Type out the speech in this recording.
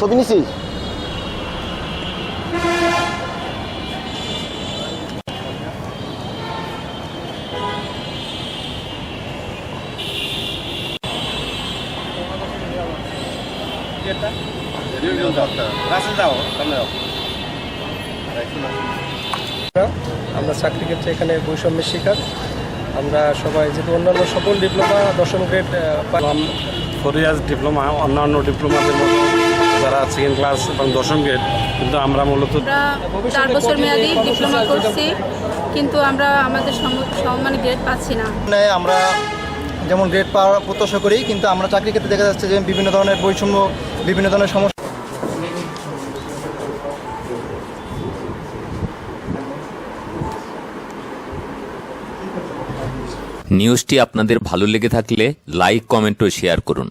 ছবি নিছিস আমরা চাকরি ক্ষেত্রে এখানে বৈষম্যের শিকার। আমরা সবাই যেহেতু অন্যান্য সকল ডিপ্লোমা দশম গ্রেড ফোর ইয়ার্স ডিপ্লোমা অন্যান্য ডিপ্লোমাদের মতো যারা সেকেন্ড ক্লাস এবং দশম গ্রেড কিন্তু আমরা মূলত চার বছর মেয়াদি ডিপ্লোমা করছি কিন্তু আমরা আমাদের সম- সম- মানে গ্রেড পাচ্ছি না। মানে আমরা যেমন গ্রেড পাওয়ার প্রত্যাশা করি কিন্তু আমরা চাকরি ক্ষেত্রে দেখা যাচ্ছে যে বিভিন্ন ধরনের বৈষম্য বিভিন্ন ধরনের সমস্যা নিউজটি আপনাদের ভালো লেগে থাকলে লাইক কমেন্ট ও শেয়ার করুন।